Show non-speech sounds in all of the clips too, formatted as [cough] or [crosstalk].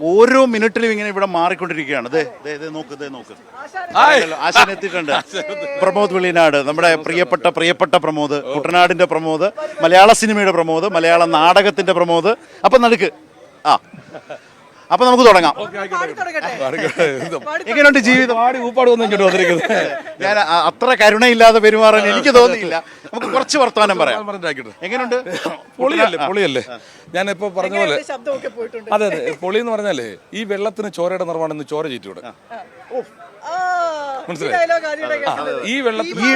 ഓരോ മിനിറ്റിലും ഇങ്ങനെ ഇവിടെ മാറിക്കൊണ്ടിരിക്കുകയാണ്. നോക്ക് നോക്ക്. ഉണ്ടല്ലോ, ആശാൻ എത്തിയിട്ടുണ്ട് പ്രമോദ് വെളിനാട് നമ്മുടെ പ്രിയപ്പെട്ട പ്രിയപ്പെട്ട പ്രമോദ് കുട്ടനാടിന്റെ പ്രമോദ് മലയാള സിനിമയുടെ പ്രമോദ് മലയാള നാടകത്തിന്റെ പ്രമോദ്. അപ്പൊ നടുക്ക് ആ. അപ്പൊ നമുക്ക് തുടങ്ങാം. എങ്ങനെയുണ്ട് [laughs] ജീവിതം ആടി ഊപ്പാട് വന്ന് ഇങ്ങോട്ട് വന്നിരിക്കുന്നത് [laughs] ഞാൻ അത്ര കരുണയില്ലാതെ പെരുമാറാൻ എനിക്ക് തോന്നിയില്ല. നമുക്ക് കുറച്ച് വർത്തമാനം പറയാം. എങ്ങനെയുണ്ട് പൊളിയല്ലേ പൊളിയല്ലേ? ഞാനിപ്പോ പറഞ്ഞ പോലെ അതെ അതെ. പൊളി എന്ന് പറഞ്ഞാലേ ഈ വെള്ളത്തിന് ചോരയുടെ നിർമ്മാണം ഇന്ന് ചോര ഈ മനസ്സിലായി. ഈ വെള്ളത്തിന്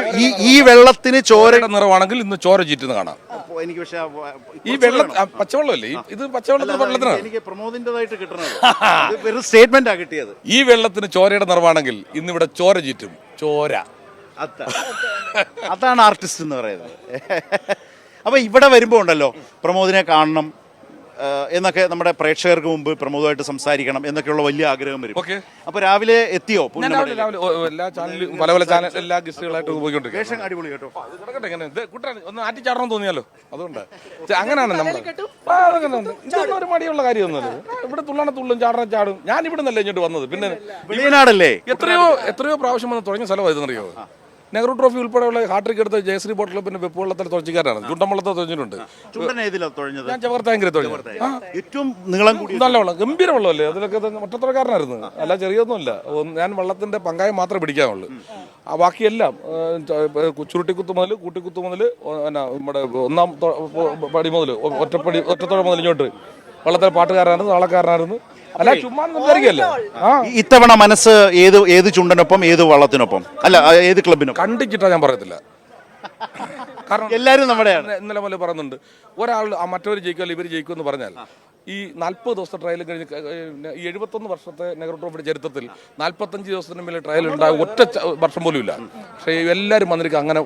ഈ വെള്ളത്തിന് ചോര ചോരയുടെ നിറവാണെങ്കിൽ ഇന്ന് ചോര ചീറ്റുന്ന കാണാം. എനിക്ക് പക്ഷേ ഈ വെള്ളം പച്ചവെള്ളമല്ലേ? ഇത് പച്ചവെള്ളത്തിന് വെള്ളത്തിനാണ് എനിക്ക് പ്രമോദിന്റെതായിട്ട് കിട്ടണത്. [laughs] ഇത് വെറും സ്റ്റേറ്റ്മെന്റ് കിട്ടിയത്. ഈ വെള്ളത്തിന് ചോരയുടെ നിറവാണെങ്കിൽ ഇന്ന് ഇവിടെ ചോര ചീറ്റും. ചോര. അത- അതാണ് ആർട്ടിസ്റ്റ് എന്ന് പറയുന്നത്. [laughs] അപ്പൊ ഇവിടെ വരുമ്പോ ഉണ്ടല്ലോ പ്രമോദിനെ കാണണം എന്നൊക്കെ നമ്മുടെ പ്രേക്ഷകർക്ക് മുമ്പ് പ്രമോദമായിട്ട് സംസാരിക്കണം എന്നൊക്കെയുള്ള വലിയ ആഗ്രഹം വരും. ഓക്കെ. അപ്പൊ രാവിലെ എത്തിയോ എല്ലാ ചാനലും പല പല ചാനൽ എല്ലാ ഗസ്റ്റുകളായിട്ട് അടിപൊളി കേട്ടോ. ഒന്ന് ആറ്റി ചാടണം തോന്നിയാലോ? അതുകൊണ്ട്. ചെ, അങ്ങനെയാണ് നമ്മൾ. ഇതൊന്നും ഒരു മടിയുള്ള കാര്യമൊന്നുമല്ല. ഇവിടെ തുള്ളണ തുള്ളും ചാടണം ചാടും. ഞാൻ ഇവിടെ നിന്നല്ലേ ഇങ്ങോട്ട് വന്നത്. പിന്നെ എത്രയോ എത്രയോ പ്രാവശ്യം വന്ന് തുടങ്ങിയ സ്ഥലമായിരുന്നു ഇതെന്നറിയോ? നെഹ്റു ട്രോഫി ഉൾപ്പെടെയുള്ള ഹാട്രിക് എടുത്ത ജയശ്രീ ബോട്ടിൽ പിന്നെ വെപ്പ് വെള്ളത്തിൽ തുഴച്ചിക്കാരാണ്. ചുണ്ടമ്പള്ളത്തെ തുഴഞ്ഞിട്ടുണ്ട്. ഞാൻ ചവർത്താങ്കരി തുഴഞ്ഞു. ആ. ഏറ്റവും നീളം നല്ല വെള്ളം ഗംഭീര വെള്ളമല്ലേ? അതിലൊക്കെ ഒറ്റത്തറക്കാരനായിരുന്നു അല്ല ചെറിയൊന്നുമല്ല. ഞാൻ വെള്ളത്തിന്റെ പങ്കായം മാത്രമേ പിടിക്കാനുള്ളൂ ആ ബാക്കിയെല്ലാം ചുരുട്ടിക്കുത്ത് മുതൽ കൂട്ടിക്കുത്ത് മുതൽ പിന്നെ നമ്മുടെ ഒന്നാം പടി മുതൽ ഒറ്റപ്പടി ഒറ്റത്തോഴ മുതൽ ഇങ്ങോട്ട്. വെള്ളത്തിലെ പാട്ടുകാരനായിരുന്നു താളക്കാരനായിരുന്നു അല്ല ചുമ്മാ സംസാരിക്കല്ലേ ആ. ഇത്തവണ മനസ്സ് ഏത് ഏത് ചുണ്ടനൊപ്പം ഏത് വള്ളത്തിനൊപ്പം? അല്ല ഏത് ക്ലബിനൊപ്പം? കണ്ടിച്ചിട്ടാ ഞാൻ പറയത്തില്ല. കാരണം എല്ലാവരും നമ്മുടെയാണ്. ഇന്ന- ഇന്നലെ പോലെ പറയുന്നുണ്ട് ഒരാൾ ആ മറ്റവർ ജയിക്കുമല്ലോ ഇവർ ജയിക്കും എന്ന് പറഞ്ഞാൽ ഈ നാൽപ്പത് ദിവസത്തെ ട്രയൽ കഴിഞ്ഞ് ഈ എഴുപത്തൊന്ന് വർഷത്തെ നെഹ്റു ട്രോഫിയുടെ ചരിത്രത്തിൽ നാൽപ്പത്തഞ്ച് ദിവസത്തിന് മേലെ ട്രയൽ ഉണ്ടായ ഒറ്റ ച- വർഷം പോലും ഇല്ല. പക്ഷേ എല്ലാവരും വന്നിരിക്കും അങ്ങനെ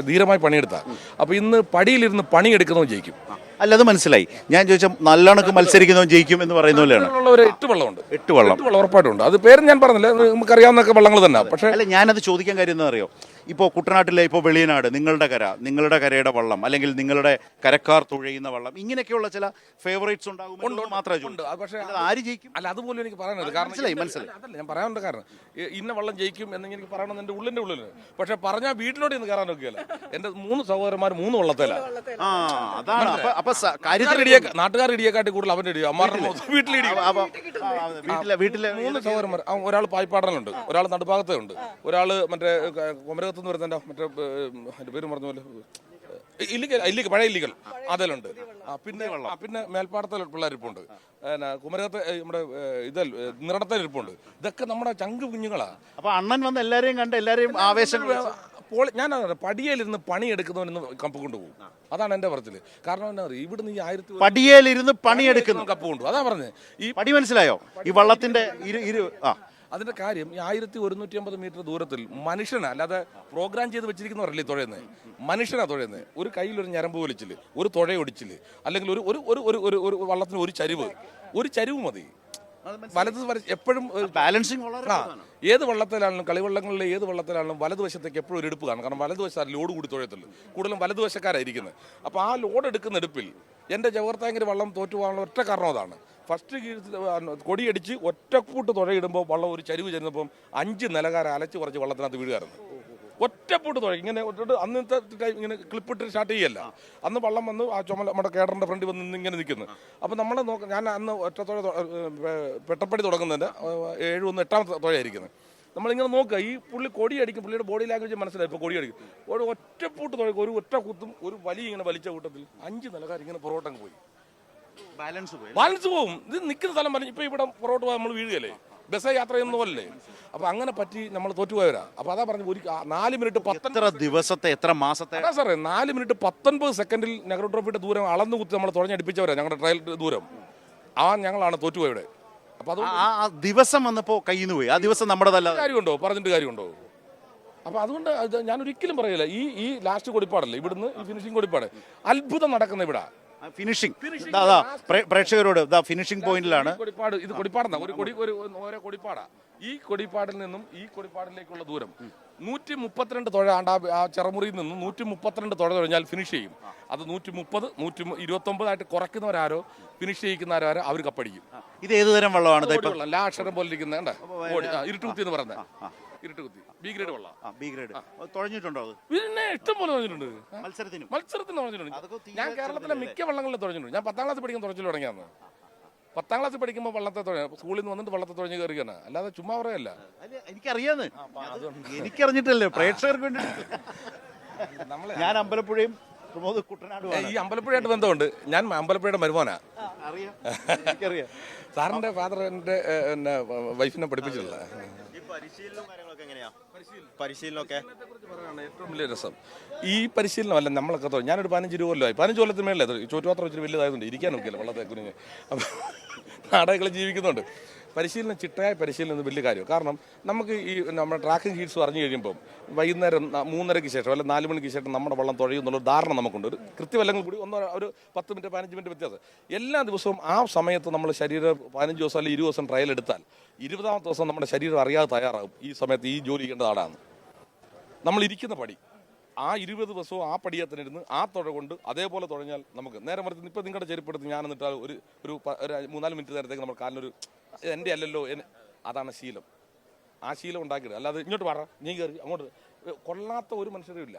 ധീരമായി പണിയെടുത്ത. അപ്പോൾ ഇന്ന് പടിയിലിരുന്ന് പണിയെടുക്കുന്നവൻ ജയിക്കും. അല്ല അത് മനസ്സിലായി. ഞാൻ ചോദിച്ച നല്ലവണ്ണം മത്സരിക്കുന്നവൻ ജയിക്കും എന്ന് പറയുന്ന പോലെയാണ്. ഉള്ള ഒരു എട്ട് വെള്ളമുണ്ട്. എട്ട് വള്ളം. എട്ട് വെള്ളം ഉറപ്പായിട്ടുണ്ട്. അത് പേര് ഞാൻ പറഞ്ഞില്ല. നമുക്കറിയാവുന്നൊക്കെ വെള്ളങ്ങൾ തന്നെ. പക്ഷേ അല്ല ഞാനത് ചോദിക്കാൻ കാര്യം എന്താ അറിയോ? ഇപ്പോൾ കുട്ടനാട്ടിലെ ഇപ്പോൾ വെളിയനാട് നിങ്ങളുടെ കര നിങ്ങളുടെ കരയുടെ വള്ളം അല്ലെങ്കിൽ നിങ്ങളുടെ കരക്കാർ തുഴയുന്ന വള്ളം ഇങ്ങനെയൊക്കെയുള്ള ചില ഫേവറേറ്റ്സ് ഉണ്ടാകും മാത്രമേ പക്ഷേ ആര് ജയിക്കും? അല്ല അതുപോലെ എനിക്ക് പറയാനുള്ളത് കാരണം മനസ്സിലായി, മനസ്സിലായി. അതല്ല ഞാൻ പറയാനുള്ള കാരണം. ഇന്ന വെള്ളം ജയിക്കും എന്നെങ്കിൽ എനിക്ക് പറയണം എന്റെ ഉള്ളിന്റെ ഉള്ളിൽ പക്ഷേ പറഞ്ഞാൽ വീട്ടിലോട്ട് ഇന്ന് കയറാൻ നോക്കിയല്ല. എന്റെ മൂന്ന് സഹോദരന്മാർ മൂന്ന് വള്ളത്തേലാണ് ആ അതാണ്. അപ്പൊ അപ്പൊ കാര്യത്തിൽ നാട്ടുകാർ ഇടിയെക്കാട്ടി കൂടുതൽ അവന്റെ ഇടിയോ? അമ്മാരുടെ വീട്ടിലിടി വീട്ടിലെ വീട്ടിലെ മൂന്ന് സഹോദരന്മാർ. ഒരാൾ പായ്പാടനുണ്ട്. ഒരാൾ നടുഭാഗത്തുണ്ട്. ഒരാൾ മറ്റേ കോമരകത്ത് നിന്ന് വരുന്നതിന്റെ മറ്റേ ഏഹ്, പേര് പറഞ്ഞ പോലെ. ഇല്ലിക്കൽ ഇല്ലിക്കൽ പഴയ ഇല്ലിക്കൽ അതിലുണ്ട്. പിന്നെ പിന്നെ മേൽപ്പാടത്തെ പിള്ളേരിപ്പുണ്ട് പിന്നെ കുമരകത്തെ നമ്മുടെ ഏഹ്, ഇതൽ നിറടത്തെ ഇരിപ്പുണ്ട്. ഇതൊക്കെ നമ്മുടെ ചങ്ക് കുഞ്ഞുങ്ങളാ. അപ്പൊ അണ്ണൻ വന്ന് എല്ലാരെയും കണ്ട് എല്ലാരെയും ആവേശം പോളി ഞാൻ പടിയേലിരുന്ന് പണിയെടുക്കുന്നവനെന്ന് കപ്പ് കൊണ്ടുപോകും. അതാണ് എന്റെ പറച്ചിൽ. കാരണം എന്താ പറയുക ഇവിടുന്ന് ഈ ആയിരത്തി പടിയേലിരുന്ന് പണിയെടുക്കുന്ന. കപ്പ് കൊണ്ടുപോകും. അതാ പറഞ്ഞത് ഈ പടി മനസ്സിലായോ? ഈ വള്ളത്തിന്റെ ഇരു ഇരു ആ. അതിന്റെ കാര്യം ഈ ആയിരത്തി ഒരുന്നൂറ്റി അമ്പത് മീറ്റർ ദൂരത്തിൽ മനുഷ്യനാ അല്ലാതെ പ്രോഗ്രാം ചെയ്ത് വെച്ചിരിക്കുന്നവരല്ലേ തുഴയുന്നത് മനുഷ്യനാ തുഴയുന്നത് ഒരു കയ്യിൽ ഒരു ഞരമ്പ് വലിച്ചിൽ ഒരു തുഴ ഒടിച്ചിൽ അല്ലെങ്കിൽ ഒരു ഒരു ഒരു ഒരു വള്ളത്തിന് ഒരു ചരിവ്. ഒരു ചരിവ് മതി. വലത് എപ്പോഴും ബാലൻസിങ് വളരെ ആ ഏത് വള്ളത്തിലാണെങ്കിലും കളിവള്ളങ്ങളിലെ ഏത് വള്ളത്തിലാണെങ്കിലും വലതുവശത്തേക്ക് എപ്പോഴും ഒരു എടുപ്പ് കാണും. കാരണം വലതുവശം ലോഡ് കൂടി തുഴയത്തുള്ളൂ. കൂടുതലും വലതുവശക്കാരായിരിക്കുന്നത്. അപ്പോൾ ആ ലോഡ് എടുക്കുന്ന എടുപ്പിൽ എന്റെ ജവർത്താങ്കര വള്ളം തോറ്റു പോകാനുള്ള ഒറ്റ കാരണം അതാണ്. ഫസ്റ്റ് കൊടിയടിച്ച് ഒറ്റക്കൂട്ട് തുഴയിടുമ്പോൾ വള്ളം ഒരു ചരിവ് ചെന്നപ്പം അഞ്ച് നിലകാരെ അലച്ച് കുറച്ച് വള്ളത്തിനകത്ത് വീഴുകയായിരുന്നു. ഒറ്റപ്പൂട്ട് തുടങ്ങി. ഇങ്ങനെ അന്നത്തെ ടൈം ഇങ്ങനെ ക്ലിപ്പിട്ട് സ്റ്റാർട്ട് ചെയ്യല്ല. അന്ന് വള്ളം വന്ന് ആ ചുമല നമ്മുടെ കേടറിന്റെ ഫ്രണ്ടിൽ വന്ന് ഇങ്ങനെ നിൽക്കുന്നു അപ്പോൾ നമ്മൾ നോക്കാം ഞാൻ അന്ന് ഒറ്റ തുഴ പെട്ടപ്പടി തുടങ്ങുന്നതിന്റെ ഏഴ് ഒന്ന് എട്ടാമത്തെ തുഴയായിരിക്കുന്നത് നമ്മളിങ്ങനെ നോക്കുക ഈ പുള്ളി കൊടി അടിക്കും. പുള്ളിയുടെ ബോഡി ലാംഗ്വേജ് മനസ്സിലായി. ഇപ്പോൾ കൊടി അടിക്കും. ഒരു ഒറ്റപ്പൂട്ട് തുടങ്ങി. ഒരു ഒറ്റ കുത്തും ഒരു വലിയ ഇങ്ങനെ വലിച്ച കൂട്ടത്തിൽ അഞ്ച് നിലക്കാർ ഇങ്ങനെ പുറകോട്ടങ്ങ് പോയി. ബാലൻസ് പോയി ബാലൻസ് പോകും ഇത് നിൽക്കുന്ന സ്ഥലം പറഞ്ഞു ഇപ്പോൾ ഇവിടെ പുറകോട്ട് പോകാൻ നമ്മൾ വീഴുകയല്ലേ? ബസ് യാത്ര ചെയ്യുന്ന പോലല്ലേ അപ്പോൾ അങ്ങനെ പറ്റി നമ്മൾ തോറ്റുപോയവരാ. അപ്പോൾ അതാ പറഞ്ഞു ഒരു നാല് മിനിറ്റ് എത്ര ദിവസത്തെ എത്ര മാസത്തെ? അതാ സാറേ നാല് മിനിറ്റ് പത്തൊൻപത് സെക്കൻഡിൽ നെഹ്റു ട്രോഫിയുടെ ദൂരം അളന്നു കുത്തി നമ്മൾ തുഴഞ്ഞടിപ്പിച്ചവരാ ഞങ്ങളുടെ ട്രയൽ ദൂരം. ആ ഞങ്ങളാണ് തോറ്റുപോയവിടെ അപ്പോൾ അത് ആ ആ ദിവസം വന്നപ്പോ കയ്യിൽ നിന്ന് പോയി. ആ ദിവസം നമ്മുടെതല്ല. കാര്യമുണ്ടോ? പറഞ്ഞിട്ട് കാര്യമുണ്ടോ? അപ്പോൾ അതുകൊണ്ട് അത് ഞാൻ ഒരിക്കലും പറയില്ല. ഈ ഈ ലാസ്റ്റ് കൊടിപ്പാടല്ലേ ഇവിടുന്ന് ഈ ഫിനിഷിംഗ് കൊടിപ്പാട്. അത്ഭുതം നടക്കുന്ന ഇവിടെ. ഫിനിഷിംഗ് അതാ പ്രേക്ഷകരോട് ദാ ഫിനിഷിംഗ് പോയിന്റിലാണ് കൊടിപ്പാട് ഇത് കൊടിപ്പാടാ ഒരു കൊടി ഒരു ഓരോ കൊടിപ്പാടാ. ഈ കൊടിപ്പാടിൽ നിന്നും ഈ കൊടിപ്പാടിലേക്കുള്ള ദൂരം നൂറ്റി മുപ്പത്തിരണ്ട് തുഴ ആണ്ട് ആ- ചെറുമുറിയിൽ നിന്നും നൂറ്റി മുപ്പത്തിരണ്ട് തുഴ തുഴഞ്ഞാൽ ഫിനിഷ് ചെയ്യും. അത് നൂറ്റി മുപ്പത് നൂറ്റി ഇരുപത്തൊമ്പതായിട്ട് കുറയ്ക്കുന്നവരാരോ ഫിനിഷ് ചെയ്യിക്കുന്നവരാരോ അവർ കപ്പടിക്കും. ഇത് ഏത് തരം വെള്ളമാണ്? അക്ഷരം പോലെ ഇരിക്കുന്ന ഇരുട്ടുകുത്തി എന്ന് പറയുന്നത് ഇരുട്ടുകുത്തി ബി ഗ്രേഡ് വെള്ളം. ആ ബി ഗ്രേഡ് തുഴഞ്ഞിട്ടുണ്ടോ അത്? പിന്നെ ഇഷ്ടം പോലെ തുഴഞ്ഞിട്ടുണ്ട് മത്സരത്തിനും. മത്സരത്തിന് തുഴഞ്ഞിട്ടുണ്ട്. ഞാൻ കേരളത്തിലെ മിക്ക വള്ളങ്ങളിലും തുഴഞ്ഞിട്ടുണ്ട്. ഞാൻ പത്താം ക്ലാസ് പഠിക്കാൻ തുഴച്ചിൽ തുടങ്ങിയാണ് പത്താം ക്ലാസ്സിൽ പഠിക്കുമ്പോൾ വള്ളത്തെ തുഴ സ്കൂളിൽ നിന്ന് വന്നിട്ട് വള്ളത്തെ തുഴഞ്ഞ് കയറിയാണ് അല്ലാതെ ചുമ്മാ പറയല്ല എനിക്കറിയാന്ന്. എനിക്കറിഞ്ഞിട്ടല്ലേ പ്രേക്ഷകർക്ക് വേണ്ടി. ഞാൻ അമ്പലപ്പുഴയും പ്രമോദ് കുട്ടനാടുമാണ്. ഈ അമ്പലപ്പുഴയായിട്ട് ബന്ധമുണ്ട്. ഞാൻ അമ്പലപ്പുഴയുടെ മരുമോനാ. അറിയാം. സാറിന്റെ ഫാദർ എന്റെ വൈഫിനെ പഠിപ്പിച്ചിട്ടില്ല. പരിശീലനവും കാര്യങ്ങളൊക്കെ എങ്ങനെയാ? പരിശീലനമൊക്കെ? ഏറ്റവും വലിയ രസം. ഈ പരിശീലനമല്ല നമ്മളൊക്കെ തോന്നും ഞാനൊരു പതിനഞ്ച് രൂപ കൊല്ലമായി. പതിനഞ്ച് കൊല്ലത്തിന് മേളിലെ ചുറ്റുപാത്രം ഇച്ചിരി വലുതായതുകൊണ്ട് ഇരിക്കാൻ നോക്കിയല്ലോ വെള്ളത്തെ കുഞ്ഞ് അപ്പം നാടകങ്ങൾ ജീവിക്കുന്നുണ്ട്. പരിശീലനം ചിട്ടയായ പരിശീലനം എന്ന് വലിയ കാര്യം കാരണം നമുക്ക് ഈ നമ്മുടെ ട്രാക്കിംഗ് ഹീറ്റ്സ് പറഞ്ഞു കഴിയുമ്പോൾ വൈകുന്നേരം മൂന്നരയ്ക്ക് ശേഷം അല്ലെങ്കിൽ നാല് മണിക്ക് ശേഷം നമ്മുടെ വള്ളം തുഴയും എന്നുള്ള ധാരണ നമുക്കുണ്ട്. ഒരു കൃത്യമല്ലെങ്കിൽ കൂടി ഒന്നോ ഒരു പത്ത് മിനിറ്റ് പതിനഞ്ച് മിനിറ്റ് വ്യത്യാസം. എല്ലാ ദിവസവും ആ സമയത്ത് നമ്മൾ ശരീരം പതിനഞ്ച് ദിവസം അല്ലെങ്കിൽ ഇരുപത് ദിവസം ട്രയൽ എടുത്താൽ ഇരുപതാമത്തെ ദിവസം നമ്മുടെ ശരീരം അറിയാതെ തയ്യാറാകും. ഈ സമയത്ത് ഈ ജോലി ചെയ്യേണ്ട നാടാണ് നമ്മൾ ഇരിക്കുന്ന പടി ആ ഇരുപത് ദിവസവും ആ പടിയത്തിനിരുന്ന് ആ തുഴ കൊണ്ട് അതേപോലെ തുഴഞ്ഞാൽ നമുക്ക് നേരെ മറിച്ച് ഇപ്പം നിങ്ങളുടെ ചെരുപ്പെടുത്ത് ഞാൻ എന്നിട്ട് ഒരു ഒരു മൂന്നാൽ മിനിറ്റ് നേരത്തേക്ക് നമ്മൾ കാലിനൊരു "ഇത് എന്റെ അല്ലല്ലോ അതാണ് ശീലം. ആ ശീലം ഉണ്ടാക്കിയത് അല്ലാതെ ഇങ്ങോട്ട് പറ നീ കയറി അങ്ങോട്ട് കൊള്ളാത്ത ഒരു മനുഷ്യരും ഇല്ല.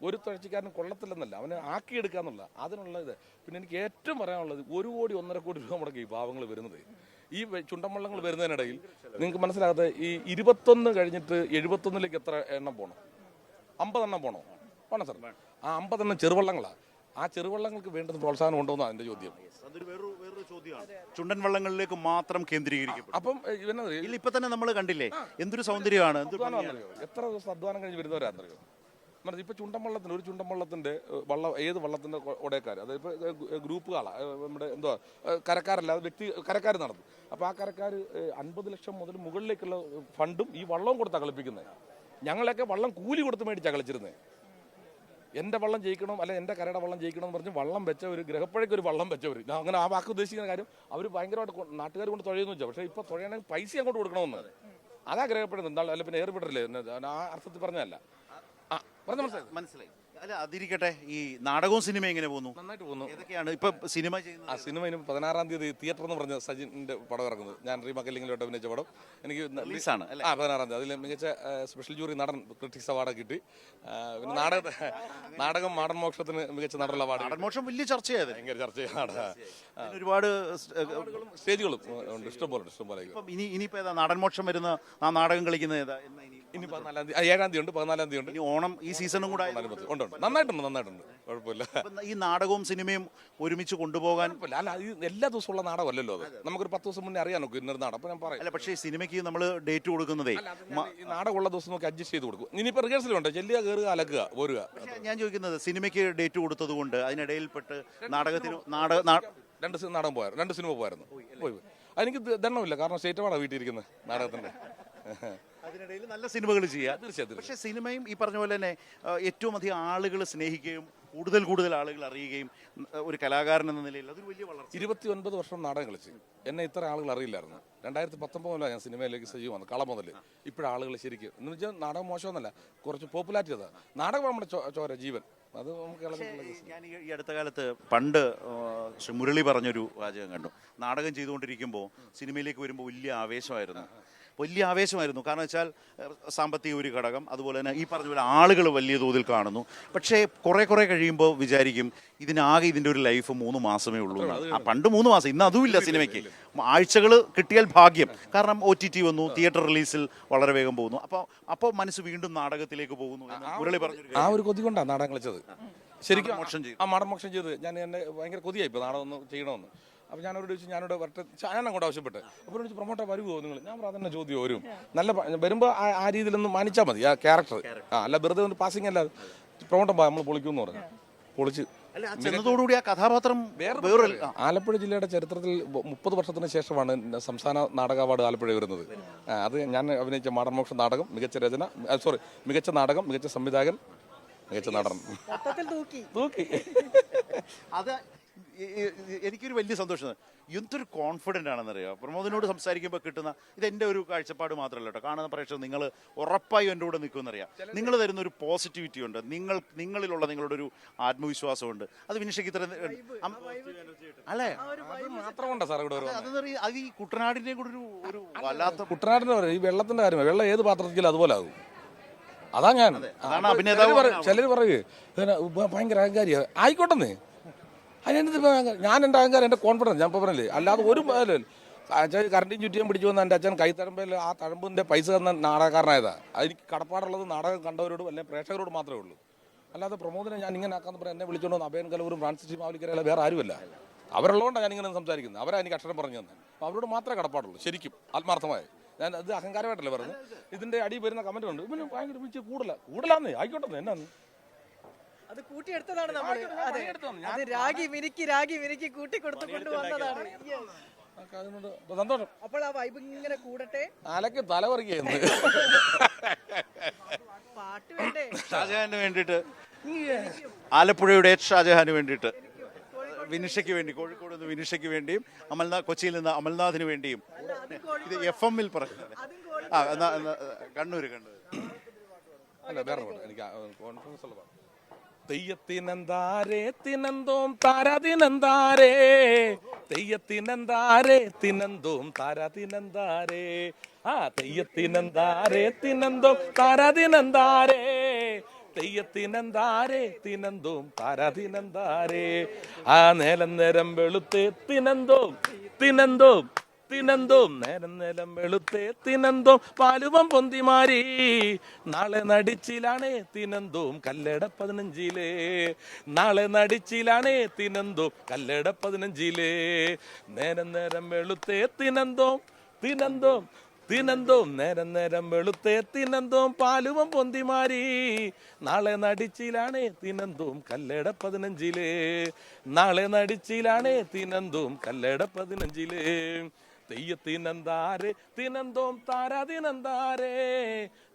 ഒരു തുഴച്ചിക്കാരനും കൊള്ളത്തില്ലെന്നല്ല. അവനെ ആക്കിയെടുക്കുക എന്നുള്ള അതിനുള്ള ഇത്. പിന്നെ എനിക്ക് ഏറ്റവും പറയാനുള്ളത് ഒരു കോടി ഒന്നര കോടി രൂപ മുടക്കി ഈ പാവങ്ങൾ വരുന്നത്. ഈ ചുണ്ടമ്പള്ളങ്ങൾ വരുന്നതിനിടയിൽ നിങ്ങൾക്ക് മനസ്സിലാകാതെ ഈ ഇരുപത്തൊന്ന് കഴിഞ്ഞിട്ട് എഴുപത്തൊന്നിലേക്ക് എത്ര എണ്ണം പോകണം അമ്പതെണ്ണം പോണോ? പോണം സാർ. ആ അമ്പതെണ്ണം ചെറുവള്ളങ്ങളാണ് ആ ചെറുവള്ളങ്ങൾക്ക് വേണ്ടുന്ന പ്രോത്സാഹനം ഉണ്ടോ എന്നാണ് എന്റെ ചോദ്യം. അതൊരു വേറൊരു വേറൊരു ചോദ്യമാണ്. ചുണ്ടൻ വള്ളങ്ങളിലേക്ക് മാത്രം കേന്ദ്രീകരിക്കപ്പെടും. അപ്പം ഇല്ല ഇപ്പൊ തന്നെ നമ്മൾ കണ്ടില്ലേ എന്തൊരു സൗന്ദര്യമാണ് എന്തൊരു ഭംഗിയാണ്. അധ്വാനമാണെന്നറിയോ എത്ര ദിവസം അധ്വാനം കഴിഞ്ഞ് വരുന്നവരാണെന്നറിയോ മനസ്സിൽ ഇപ്പൊ ചുണ്ടൻവള്ളത്തിന് ഒരു ചുണ്ടൻവള്ളത്തിന്റെ ഏഹ്, വള്ളം ഏത് വള്ളത്തിന്റെ ഉടയക്കാർ അതായത് ഇപ്പൊ ഗ്രൂപ്പുകളാണ് നമ്മുടെ എന്തോ കരക്കാരല്ല അത് വ്യക്തി കരക്കാർ നടന്നു അപ്പൊ ആ കരക്കാർ അൻപത് ലക്ഷം മുതൽ മുകളിലേക്കുള്ള ഫണ്ടും ഈ വള്ളവും കൊടുത്താണ് കളിപ്പിക്കുന്നത് ഞങ്ങളൊക്കെ വള്ളം കൂലി കൊടുത്ത് മേടിച്ചാണ് കളിച്ചിരുന്നത് എന്റെ വള്ളം ജയിക്കണം അല്ലെ എന്റെ കരയുടെ വള്ളം ജയിക്കണം എന്ന് പറഞ്ഞ് വള്ളം വെച്ച ഒരു ഗ്രഹപ്പഴയ്ക്ക് ഒരു വള്ളം വെച്ചവർ അങ്ങനെ ആ വാക്ക് ഉദ്ദേശിക്കുന്ന കാര്യം അവർ ഭയങ്കരമായിട്ട് നാട്ടുകാർ കൊണ്ട് തുഴയെന്ന് വെച്ചാൽ പക്ഷേ ഇപ്പോൾ തുഴയണമെങ്കിൽ പൈസ അങ്ങോട്ട് കൊടുക്കണമെന്ന്. അതാ ഗ്രഹപ്പെടുന്നത് അല്ല പിന്നെ ഏർപ്പെടില്ലേ ആ അർത്ഥത്തിൽ പറഞ്ഞല്ല ആ പറഞ്ഞ മനസ്സിലായി. മനസ്സിലായി. അല്ല അതിരിക്കട്ടെ. ഈ നാടകവും സിനിമ എങ്ങനെ പോകുന്നു? നന്നായിട്ട് പോകുന്നു. ഏതൊക്കെയാണ്? ഇപ്പൊ സിനിമ ചെയ്യുന്നത് ആ സിനിമ ഇനി പതിനാറാം തീയതി തിയേറ്റർ എന്ന് പറഞ്ഞ സജിന്റെ പടം ഇറങ്ങുന്നത്. ഞാൻ റീമക്കല്ലിങ്ങിലോട്ട് അഭിനയിച്ച പടം. എനിക്ക് ന- റിലീസാണ് അല്ലേ? ആ പതിനാറാം തീയതി. അതിൽ മികച്ച ആ, സ്പെഷ്യൽ ജൂറി നടൻ ക്രിട്ടിക്സ് അവാർഡ് കിട്ടി. ആ, പിന്നെ നാടക നാടകം മാടൻ മോക്ഷത്തിന് മികച്ച നടനുള്ള അവാർഡ് മാടൻ മോക്ഷം വലിയ ചർച്ചയായത് ഭയങ്കര ചർച്ചയാണ്. അതിന് ഒരുപാട് സ്- ഏ, സ്റ്റേജുകളും ഉണ്ട്. ഇഷ്ടംപോലെ ഇഷ്ടംപോലെ ഇപ്പം ഇനി ഇനിയിപ്പോ ഏതാ നാടൻമോക്ഷം വരുന്ന ആ നാടകം കളിക്കുന്നത് ഏതാ? എന്നാ ഇനി ഇനി പതിനാലാം തീയതി ഏഴാം തീയതി ഉണ്ട് പതിനാലാം തീയതി ഉണ്ട്. ഇനി ഓണം ഈ സീസണും കൂടെ ആയതുകൊണ്ട് ഉണ്ട് ഉണ്ട്. നന്നായിട്ടുണ്ട് നന്നായിട്ടുണ്ട്. കുഴപ്പമില്ല. ഇപ്പം ഈ നാടകവും സിനിമയും ഒരുമിച്ച് കൊണ്ടുപോകാൻ കുഴപ്പമില്ല. അല്ല എല്ലാ എല്ലാ ദിവസമുള്ള നാടകമല്ലല്ലോ അത്. നമുക്കൊരു പത്ത് ദിവസം മുന്നേ അറിയാൻ നോക്കും ഇന്നൊരു നാടകം. അപ്പോൾ ഞാൻ പറയാം. അല്ല പക്ഷേ സിനിമയ്ക്ക് നമ്മൾ ഡേറ്റ് കൊടുക്കുന്നതേ അല്ല, ഉള്ള ഞാൻ ഈ നാടകമുള്ള ദിവസം നോക്കി അഡ്ജസ്റ്റ് ചെയ്ത് കൊടുക്കും. ഇനിയിപ്പോൾ റിഹേഴ്സലുണ്ട് ചെല്ലുക കയറുക അലക്കുക പോരുക. പക്ഷേ ഞാൻ ചോദിക്കുന്നത് സിനിമയ്ക്ക് ഡേറ്റ് കൊടുത്തത് കൊണ്ട് അതിനിടയിൽപ്പെട്ട് നാടകത്തിന് നാടക നാ- രണ്ട് സിനിമ നാടകം പോയായിരുന്നു രണ്ട് സിനിമ പോയായിരുന്നു. പോയി ദ- ദണ്ണമില്ല കാരണം സ്റ്റേറ്റ് വീട്ടിൽ വീട്ടിലിരിക്കുന്നത് നാടകത്തിന്റെ? അതിനിടയിൽ നല്ല സിനിമകൾ ചെയ്യുക. തീർച്ചയായും പക്ഷേ സിനിമയും ഈ പറഞ്ഞ പോലെ തന്നെ ഏറ്റവും അധികം ആളുകൾ സ്നേഹിക്കുകയും കൂടുതൽ കൂടുതൽ ആളുകൾ അറിയുകയും ഒരു കലാകാരൻ എന്ന നിലയിൽ അതൊരു വലിയ വളർച്ച. ഇരുപത്തി ഒൻപത് വർഷം നാടകം കളിച്ച്. എന്നെ ഇത്ര ആളുകൾ അറിയില്ലായിരുന്നു. രണ്ടായിരത്തി പത്തൊമ്പതിലാണ് ഞാൻ സിനിമയിലേക്ക് സജീവമാണ് കള മുതൽ ഇപ്പോഴാളുകൾ ശരിക്കും എന്ന് വെച്ചാൽ നാടകം മോശമൊന്നല്ല കുറച്ച് പോപ്പുലാരിറ്റി അതാ. നാടകം നമ്മുടെ ചോര ജീവൻ. അത് നമുക്ക് ഞാൻ ഈ- അടുത്ത കാലത്ത് പണ്ട് മുരളി പറഞ്ഞൊരു വാചകം കണ്ടു. നാടകം ചെയ്തുകൊണ്ടിരിക്കുമ്പോൾ സിനിമയിലേക്ക് വരുമ്പോൾ വലിയ ആവേശമായിരുന്നു. വലിയ ആവേശമായിരുന്നു. കാരണം വെച്ചാൽ സാമ്പത്തിക ഒരു ഘടകം അതുപോലെ തന്നെ ഈ പറഞ്ഞ പോലെ ആളുകൾ വലിയ തോതിൽ കാണുന്നു. പക്ഷേ കുറെ കുറെ കഴിയുമ്പോൾ വിചാരിക്കും ഇതിനാകെ ഇതിന്റെ ഒരു ലൈഫ് മൂന്ന് മാസമേ ഉള്ളൂ. ആ പണ്ട് മൂന്ന് മാസം. ഇന്ന് അതുമില്ല സിനിമയ്ക്ക്. ആഴ്ചകൾ കിട്ടിയാൽ ഭാഗ്യം. കാരണം ഒ ടി ടി വന്നു തിയേറ്റർ റിലീസിൽ വളരെ വേഗം പോകുന്നു. അപ്പോൾ അപ്പോൾ മനസ്സ് വീണ്ടും നാടകത്തിലേക്ക് പോകുന്നു മുരളി പറഞ്ഞു ആ ഒരു കൊതി കൊണ്ടാണ് നാടകം കളിച്ചത്. ശരിക്കും മോക്ഷം ചെയ്തു. ആ മാടമോക്ഷം ചെയ്ത്. ഞാൻ എന്നെ ഭയങ്കര കൊതിയായി ഇപ്പോൾ നാടകം ഒന്ന് ചെയ്യണമെന്ന്. അപ്പോൾ ഞാനോട് ചോദിച്ചു ഞാനിവിടെ വരട്ടെ. ഞാൻ അങ്ങോട്ട് ആവശ്യപ്പെട്ട്. അപ്പോൾ ചോദിച്ചു പ്രൊമോട്ടർ വരുമോ നിങ്ങൾ ഞാൻ പറഞ്ഞ അതന്നെ ചോദ്യം വരും. നല്ല വരുമ്പോൾ ആ രീതിയിലൊന്നും രീതിയിലൊന്ന് മാനിച്ചാൽ മതി ആ ക്യാരക്ടർ ആ അല്ല വെറുതെ ഒന്ന് പാസിംഗ് അല്ല. പ്രൊമോട്ടർ നമ്മൾ പൊളിക്കുമെന്ന് പറഞ്ഞു. പൊളിച്ച്. അല്ല ആ ചെന്നതോടുകൂടി ആ കഥാപാത്രം വേറെ ആലപ്പുഴ ജില്ലയുടെ ചരിത്രത്തിൽ മുപ്പത് വർഷത്തിന് ശേഷമാണ് സംസ്ഥാന നാടക അവാർഡ് ആലപ്പുഴ വരുന്നത്. അത് ഞാൻ അഭിനയിച്ച മാടമോക്ഷ നാടകം മികച്ച രചന സോറി മികച്ച നാടകം മികച്ച സംവിധായകൻ മികച്ച നടൻ. തൂക്കി. തൂക്കി. അത് എനിക്കൊരു വലിയ സന്തോഷം എന്തൊരു കോൺഫിഡന്റ് ആണെന്നറിയാം? പ്രമോദിനോട് സംസാരിക്കുമ്പോൾ കിട്ടുന്ന ഇത് എന്റെ ഒരു കാഴ്ചപ്പാട് മാത്രമല്ല കേട്ടോ. കാണുന്ന പ്രേക്ഷകർ നിങ്ങൾ ഉറപ്പായും എന്റെ കൂടെ നിൽക്കുമെന്നറിയാം. നിങ്ങൾ തരുന്ന ഒരു പോസിറ്റിവിറ്റി ഉണ്ട്. നിങ്ങൾ നിങ്ങളിലുള്ള നിങ്ങളുടെ ഒരു ആത്മവിശ്വാസമുണ്ട് അത് വിനിഷയ്ക്ക് ഇത്ര അല്ലേ? അത് മാത്രമുണ്ടോ സാർ ഇവിടെ വരുന്നത് അതെന്ന് അത് ഈ കുട്ടനാടിന്റെ കൂടെ ഒരു ഒരു വല്ലാത്ത കുട്ടനാടിന്റെ പറയുക ഈ വെള്ളത്തിന്റെ കാര്യമാണ്. വെള്ളം ഏത് പാത്രത്തിലും അതുപോലെ ആകും. അതാ ഞാൻ. ചിലർ പറയുക ഭയങ്കര അഹങ്കാരിയാണ് ആയിക്കോട്ടെന്ന്. അതിനെന്ത് ഞാൻ എന്റെ അഹങ്കാരം എന്റെ കോൺഫിഡൻസ് ഞാൻ ഇപ്പോൾ പറഞ്ഞില്ലേ? അല്ലാതെ ഒരു അച്ഛൻ കറണ്ടിയും ചുറ്റിയും പിടിച്ചു വന്ന എന്റെ അച്ഛൻ കൈ തഴമ്പിൽ ആ തഴമ്പിന്റെ പൈസ തന്ന നാടകക്കാരനായതാണ് എനിക്ക് കടപ്പാടുള്ളത് നാടകം കണ്ടവരോടും അല്ലെങ്കിൽ പ്രേക്ഷകരോട് മാത്രമേ ഉള്ളൂ. അല്ലാതെ പ്രമോദിനെ ഞാൻ ഇങ്ങനെ ആക്കാന്ന് പറഞ്ഞാൽ എന്നെ വിളിച്ചോണ്ട് അഭയൻ കലവരും ഫ്രാൻസിസ് മാവലിക്കരയിലെ വേറെ ആരുമല്ല. അവരുള്ളതുകൊണ്ടാണ് ഞാൻ ഇങ്ങനെ സംസാരിക്കുന്നത്. അവരാ എനിക്ക് അക്ഷരം പറഞ്ഞു തന്നെ. അപ്പോൾ അവരോട് മാത്രമേ കടപ്പാടുള്ളൂ ശരിക്കും ആത്മാർത്ഥമായി. ഞാൻ അത് അഹങ്കാരമായിട്ടല്ലേ പറഞ്ഞു ഇതിന്റെ അടി വരുന്ന കമന്റ് ഉണ്ട് ഭയങ്കര വിളിച്ച് കൂടല കൂടുതലാന്ന് ആയിക്കോട്ടെ എന്നാന്ന്? അത് കൂട്ടിയെടുത്തതാണ് നമ്മൾ അതെ. അത് രാഗി മിനുക്കി രാഗി മിനുക്കി കൂട്ടി കൊടുത്തു കൊണ്ടുവന്നതാണ്. സന്തോഷം. അപ്പോൾ ആ വൈബ് ഇങ്ങനെ കൂടട്ടെ. അലക്ക് തലവറിക്കുന്നു പാട്ട് വേണ്ടേ? ഷാജഹാന് വേണ്ടിയിട്ട്. ആലപ്പുഴയുടെ ഷാജഹാന് വേണ്ടിട്ട് വിനിഷയ്ക്ക് വേണ്ടി കോഴിക്കോട് നിന്ന് വിനിഷയ്ക്ക് വേണ്ടിയും അമൽനാഥ് കൊച്ചിയിൽ നിന്ന് അമൽനാഥിന് വേണ്ടിയും. ഇത് എഫ് എമ്മിൽ പറഞ്ഞത് ആ കണ്ണൂര് കണ്ണൂര്. അല്ല വേറെ. എനിക്ക് കോൺഫിഡൻസ് ഉള്ള തെയ്യത്തിനെന്താരേ തിനന്തോം താരതിനെന്താരേ? തെയ്യത്തിനെന്താരേ തിനന്തോം താരതിനെന്താരേ? ആ തെയ്യത്തിനെന്താരേ തിനന്തോം താരതിനെന്താരേ? തെയ്യത്തിനെന്താരേ തിനന്തോം താരതിനെന്താരേ? ആ നേരം നേരം വെളുത്തേ തിനന്തോം തിനന്തോം തിനന്തോം നേരം നേരം വെളുത്തേ തിനന്തോം പാലുവം പൊന്തിമാരി. നാളെ നടിച്ചിലാണേ തിനന്തോം കല്ലട പതിനഞ്ചിലേ. നാളെ നടിച്ചിലാണേ തിനന്തോം കല്ലട പതിനഞ്ചിലേ. നേരം നേരം വെളുത്തേ തിനന്തോം തിനന്തോം തിനന്തോം നേരം നേരം വെളുത്തേ തിനന്തോം പാലുവം പൊന്തിമാരി. നാളെ നടിച്ചിലാണേ തിനന്തോം കല്ലട പതിനഞ്ചിലേ. നാളെ നടിച്ചിലാണേ തിനന്തോം കല്ലട പതിനഞ്ചിലേ. തെയ്യത്തിനെന്താരെ തിനന്തോം താരാതിനെന്താരെ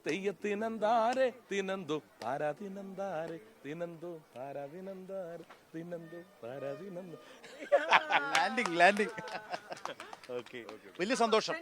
തെയ്യത്തിനെന്താരെ തിനന്തോ താരാതിനെന്താരെ തിനന്തോ താരാതിനെന്താരെ തിനന്തോ താരാതിനെന്താ ലാൻഡിങ് ലാൻഡിങ് ഓക്കെ വലിയ സന്തോഷം.